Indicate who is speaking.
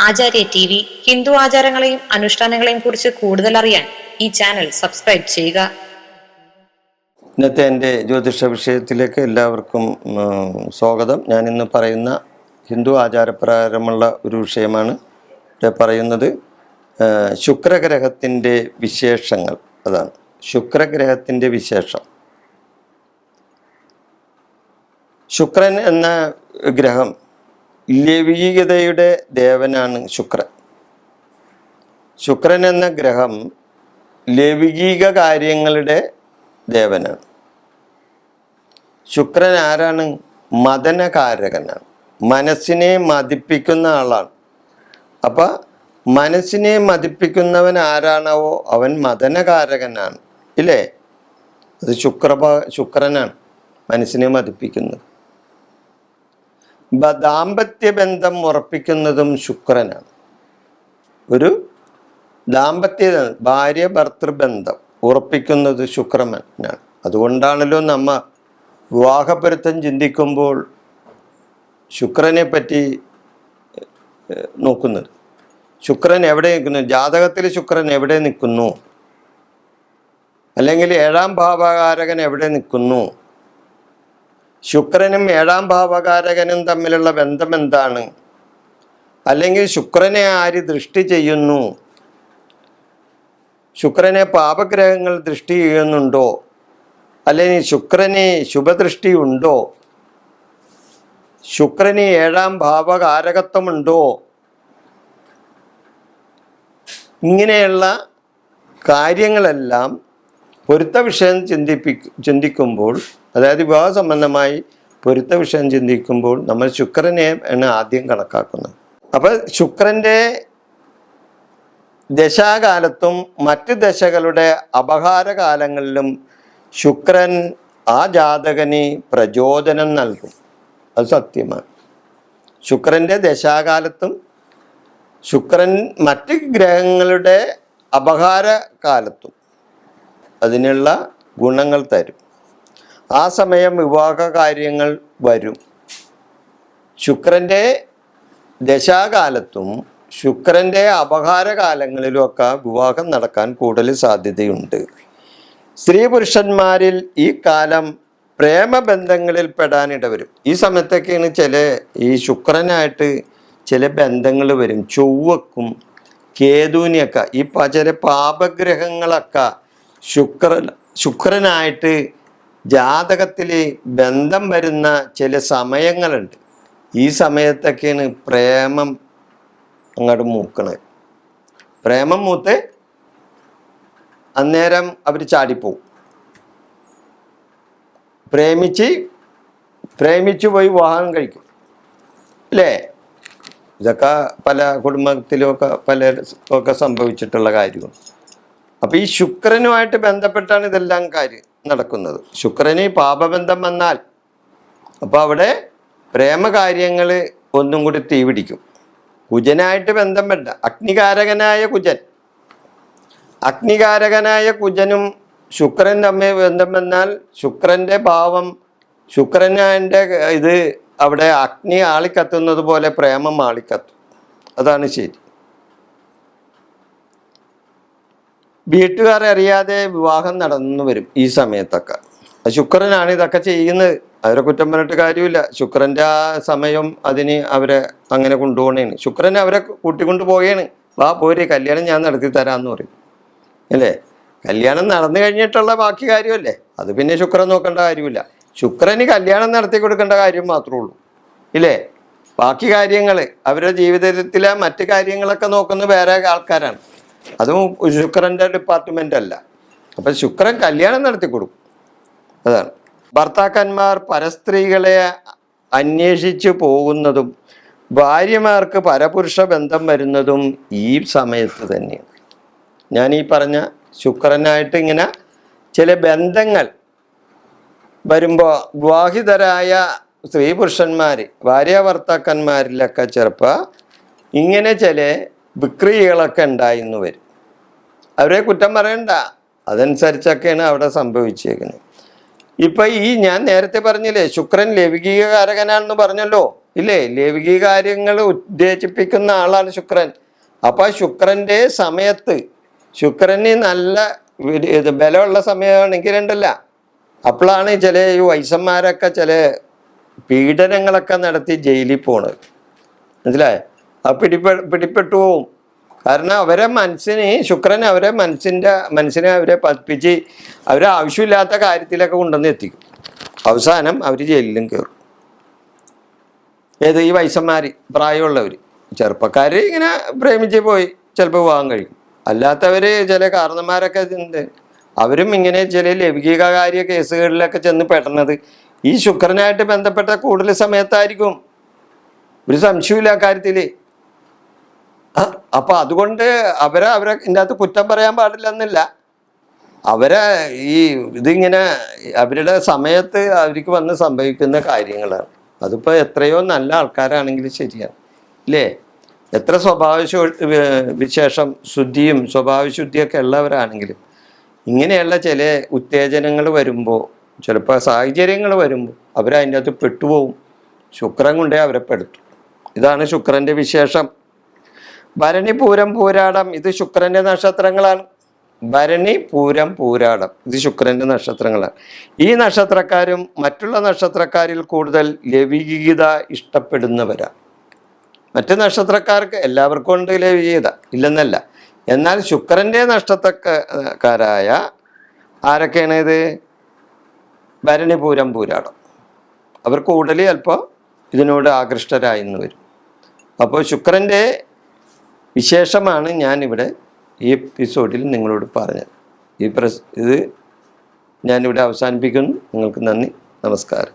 Speaker 1: ആചാര്യ T V Hindu ആചാരങ്ങളെയും അനുഷ്ഠാനങ്ങളെയും കുറിച്ച് കൂടുതൽ അറിയാൻ ഈ ചാനൽ സബ്സ്ക്രൈബ് ചെയ്യുക.
Speaker 2: ഇന്നത്തെ എന്റെ ജ്യോതിഷ വിഷയത്തിലേക്ക് എല്ലാവർക്കും സ്വാഗതം. ഞാൻ ഇന്ന് പറയുന്ന ഹിന്ദു ആചാരപ്രകാരമുള്ള ഒരു വിഷയമാണ് ഇവിടെ പറയുന്നത്. ശുക്രഗ്രഹത്തിന്റെ വിശേഷങ്ങൾ. അതാണ്. ശുക്രഗ്രഹത്തിന്റെ വിശേഷം. ശുക്രൻ എന്ന ഗ്രഹം ലൗകികതയുടെ ദേവനാണ് ശുക്രൻ. ശുക്രൻ എന്ന ഗ്രഹം ലൗകിക കാര്യങ്ങളുടെ ദേവനാണ്. ശുക്രൻ ആരാണ്? മദനകാരകനാണ്. മനസ്സിനെ മതിപ്പിക്കുന്ന ആളാണ്. അപ്പം മനസ്സിനെ മതിപ്പിക്കുന്നവൻ ആരാണവോ അവൻ മദനകാരകനാണ്. ഇല്ലേ? അത് ശുക്രഭ ശുക്രനാണ് മനസ്സിനെ മതിപ്പിക്കുന്നത്. ദാമ്പത്യ ബന്ധം ഉറപ്പിക്കുന്നതും ശുക്രനാണ്. ഒരു ദാമ്പത്യ ഭാര്യ ഭർത്തൃബന്ധം ഉറപ്പിക്കുന്നത് ശുക്രനാണ്. അതുകൊണ്ടാണല്ലോ നമ്മ വിവാഹപരുത്തം ചിന്തിക്കുമ്പോൾ ശുക്രനെ പറ്റി നോക്കുന്നത്. ശുക്രൻ എവിടെ നിൽക്കുന്നു? ജാതകത്തിൽ ശുക്രൻ എവിടെ നിൽക്കുന്നു? അല്ലെങ്കിൽ ഏഴാം ഭാവകാരകൻ എവിടെ നിൽക്കുന്നു? ശുക്രനും ഏഴാം ഭാവകാരകനും തമ്മിലുള്ള ബന്ധം എന്താണ് അല്ലെങ്കിൽ ശുക്രനെ ആര് ദൃഷ്ടി ചെയ്യുന്നു? ശുക്രനെ പാപഗ്രഹങ്ങൾ ദൃഷ്ടി ചെയ്യുന്നുണ്ടോ? അല്ലെങ്കിൽ ശുക്രനെ ശുഭദൃഷ്ടി ഉണ്ടോ? ശുക്രന് ഏഴാം ഭാവകാരകത്വമുണ്ടോ? ഇങ്ങനെയുള്ള കാര്യങ്ങളെല്ലാം പൊരുത്ത വിഷയം ചിന്തിപ്പി ചിന്തിക്കുമ്പോൾ അതായത് വിവാഹ സംബന്ധമായി പൊരുത്ത വിഷയം ചിന്തിക്കുമ്പോൾ നമ്മൾ ശുക്രനെ ആണ് ആദ്യം കണക്കാക്കുന്നത്. അപ്പോൾ ശുക്രന്റെ ദശാകാലത്തും മറ്റ് ദശകളുടെ അപഹാരകാലങ്ങളിലും ശുക്രൻ ആ ജാതകന് പ്രചോദനം നൽകും. അത് സത്യമാണ്. ശുക്രന്റെ ദശാകാലത്തും ശുക്രൻ മറ്റ് ഗ്രഹങ്ങളുടെ അപഹാര കാലത്തും അതിനുള്ള ഗുണങ്ങൾ തരും. ആ സമയം വിവാഹ കാര്യങ്ങൾ വരും. ശുക്രന്റെ ദശാകാലത്തും ശുക്രന്റെ അപഹാര കാലങ്ങളിലുമൊക്കെ വിവാഹം നടക്കാൻ കൂടുതൽ സാധ്യതയുണ്ട്. സ്ത്രീ പുരുഷന്മാരിൽ ഈ കാലം പ്രേമബന്ധങ്ങളിൽ പെടാനിടവരും ഈ സമയത്തൊക്കെയാണ് ചില ഈ ശുക്രനായിട്ട് ചില ബന്ധങ്ങൾ വരും. ചൊവ്വക്കും കേതുവിനെയൊക്കെ ഈ ചില പാപഗ്രഹങ്ങളൊക്കെ ശുക്ര ശുക്രനായിട്ട് ജാതകത്തിൽ ബന്ധം വരുന്ന ചില സമയങ്ങളുണ്ട്. ഈ സമയത്തൊക്കെയാണ് പ്രേമം അങ്ങോട്ട് മൂക്കണത് പ്രേമം മൂത്ത് അന്നേരം അവർ ചാടിപ്പോവും. പ്രേമിച്ച് പ്രേമിച്ചു പോയി വിവാഹം കഴിക്കും. അല്ലേ? ഇതൊക്കെ പല കുടുംബത്തിലുമൊക്കെ പല ഒക്കെ സംഭവിച്ചിട്ടുള്ള കാര്യമാണ്. അപ്പോൾ ഈ ശുക്രനുമായിട്ട് ബന്ധപ്പെട്ടാണ് ഇതെല്ലാം കാര്യം. നടക്കുന്നത്. ശുക്രന് പാപബന്ധം വന്നാൽ അപ്പൊ അവിടെ പ്രേമകാര്യങ്ങൾ ഒന്നും കൂടി തീപിടിക്കും കുജനായിട്ട് ബന്ധം വേണ്ട അഗ്നികാരകനായ കുജൻ. അഗ്നികാരകനായ കുജനും ശുക്രൻ തമ്മിൽ ബന്ധം വന്നാൽ ശുക്രന്റെ ഭാവം ശുക്രന്റെ ഇത് അവിടെ അഗ്നി ആളിക്കത്തുന്നത് പോലെ പ്രേമം ആളിക്കത്തും. അതാണ് ശരി. വീട്ടുകാരെ അറിയാതെ വിവാഹം നടന്നു വരും ഈ സമയത്തൊക്കെ. ശുക്രനാണ് ഇതൊക്കെ ചെയ്യുന്നത്. അവരെ കുറ്റം പറഞ്ഞിട്ട് കാര്യമില്ല. ശുക്രന്റെ ആ സമയം അതിന് അവരെ അങ്ങനെ കൊണ്ടുപോകണേണ് ശുക്രൻ അവരെ കൂട്ടിക്കൊണ്ട് പോവുകയാണ് വാ പോരെ കല്യാണം ഞാൻ നടത്തി തരാമെന്ന് പറയും. അല്ലേ? കല്യാണം നടന്നു കഴിഞ്ഞിട്ടുള്ള ബാക്കി കാര്യമല്ലേ? അത് പിന്നെ ശുക്രൻ നോക്കേണ്ട കാര്യമില്ല. ശുക്രന് കല്യാണം നടത്തി കൊടുക്കേണ്ട കാര്യം മാത്രമേ ഉള്ളൂ. ഇല്ലേ? ബാക്കി കാര്യങ്ങൾ അവരുടെ ജീവിതത്തിലെ മറ്റു കാര്യങ്ങളൊക്കെ നോക്കുന്ന വേറെ ആൾക്കാരാണ്. അതും ശുക്രന്റെ ഡിപ്പാർട്ട്മെന്റ് അല്ല. അപ്പം ശുക്രൻ കല്യാണം നടത്തി കൊടുക്കും. അതാണ്. ഭർത്താക്കന്മാർ പരസ്ത്രീകളെ അന്വേഷിച്ചു പോകുന്നതും ഭാര്യമാർക്ക് പരപുരുഷ ബന്ധം വരുന്നതും ഈ സമയത്ത് തന്നെയാണ്. ഞാൻ ഈ പറഞ്ഞ ശുക്രനായിട്ട് ഇങ്ങനെ ചില ബന്ധങ്ങൾ വരുമ്പോൾ വിവാഹിതരായ സ്ത്രീ പുരുഷന്മാർ ഭാര്യ ഭർത്താക്കന്മാരിലൊക്കെ ചിലപ്പോൾ ഇങ്ങനെ ചില വിക്രിയകളൊക്കെ ഉണ്ടായിന്ന് വരും. അവരെ കുറ്റം പറയണ്ട. അതനുസരിച്ചൊക്കെയാണ് അവിടെ സംഭവിച്ചേക്കുന്നത് ഇപ്പൊ ഈ ഞാൻ നേരത്തെ പറഞ്ഞില്ലേ ശുക്രൻ ലൗകിക കാരകനാണെന്ന് പറഞ്ഞല്ലോ? ഇല്ലേ? ലൈംഗിക കാര്യങ്ങൾ ഉത്തേജിപ്പിക്കുന്ന ആളാണ് ശുക്രൻ. അപ്പൊ ആ ശുക്രന്റെ സമയത്ത് ശുക്രന് നല്ല ഇത് ബലമുള്ള സമയമാണെങ്കിൽ ഉണ്ടല്ല. അപ്പോഴാണ് ചില ഈ വൈസന്മാരൊക്കെ ചില പീഡനങ്ങളൊക്കെ നടത്തി ജയിലിൽ പോണത്. മനസ്സിലായോ? ആ പിടിപെ പിടിപ്പെട്ടു പോവും. കാരണം അവരെ മനസ്സിന് ശുക്രൻ അവരെ മനസ്സിന്റെ മനസ്സിനെ അവരെ പതിപ്പിച്ച് അവരെ ആവശ്യമില്ലാത്ത കാര്യത്തിലൊക്കെ കൊണ്ടുവന്ന് എത്തിക്കും. അവസാനം അവർ ജയിലിലും കയറും. ഏത് ഈ വയസ്സന്മാർ പ്രായമുള്ളവർ ചെറുപ്പക്കാർ ഇങ്ങനെ പ്രേമിച്ച് പോയി ചിലപ്പോൾ പോകാൻ കഴിയും അല്ലാത്തവർ ചില കാരണന്മാരൊക്കെ അവരും ഇങ്ങനെ ചില കാര്യ കേസുകളിലൊക്കെ ചെന്ന് പെടുന്നത് ഈ ശുക്രനായിട്ട് ബന്ധപ്പെട്ട കൂടുതൽ സമയത്തായിരിക്കും. ഒരു സംശയമില്ല കാര്യത്തിൽ അപ്പൊ അതുകൊണ്ട് അവരെ അവരെ ഇതിന്റെ അകത്ത് കുറ്റം പറയാൻ പാടില്ലെന്നില്ല. അവരെ ഈ ഇതിങ്ങനെ അവരുടെ സമയത്ത് അവർക്ക് വന്ന് സംഭവിക്കുന്ന കാര്യങ്ങളാണ് അതിപ്പോൾ എത്രയോ നല്ല ആൾക്കാരാണെങ്കിലും ശരിയാണ്. ഇല്ലേ? എത്ര സ്വഭാവ വിശേഷം ശുദ്ധിയും സ്വഭാവശുദ്ധിയൊക്കെ ഉള്ളവരാണെങ്കിലും ഇങ്ങനെയുള്ള ചില ഉത്തേജനങ്ങൾ വരുമ്പോൾ ചിലപ്പോൾ സാഹചര്യങ്ങൾ വരുമ്പോൾ അവരതിന്റെ അകത്ത് പെട്ടുപോകും ശുക്രൻ കൊണ്ടേ അവരെ പെടുത്തും. ഇതാണ് ശുക്രന്റെ വിശേഷം. ഭരണി പൂരം പൂരാടം ഇത് ശുക്രന്റെ നക്ഷത്രങ്ങളാണ്. ഭരണി പൂരം പൂരാടം ഇത് ശുക്രന്റെ നക്ഷത്രങ്ങളാണ്. ഈ നക്ഷത്രക്കാരും മറ്റുള്ള നക്ഷത്രക്കാരിൽ കൂടുതൽ ലൈംഗികത ഇഷ്ടപ്പെടുന്നവരാണ് മറ്റ് നക്ഷത്രക്കാർക്ക് എല്ലാവർക്കും ഉണ്ട് ലൈംഗികത ഇല്ലെന്നല്ല. എന്നാൽ ശുക്രന്റെ നക്ഷത്രക്കാരായ ആരൊക്കെയാണ് ഇത്? ഭരണി പൂരം പൂരാടം. അവർ കൂടുതൽ ചിലപ്പോൾ ഇതിനോട് ആകൃഷ്ടരായി എന്ന് വരും. അപ്പോൾ ശുക്രന്റെ വിശേഷമാണ് ഞാനിവിടെ ഈ എപ്പിസോഡിൽ നിങ്ങളോട് പറഞ്ഞത്. ഈ പ്രസ് ഇത് ഞാനിവിടെ അവസാനിപ്പിക്കുന്നു. നിങ്ങൾക്ക് നന്ദി. നമസ്കാരം.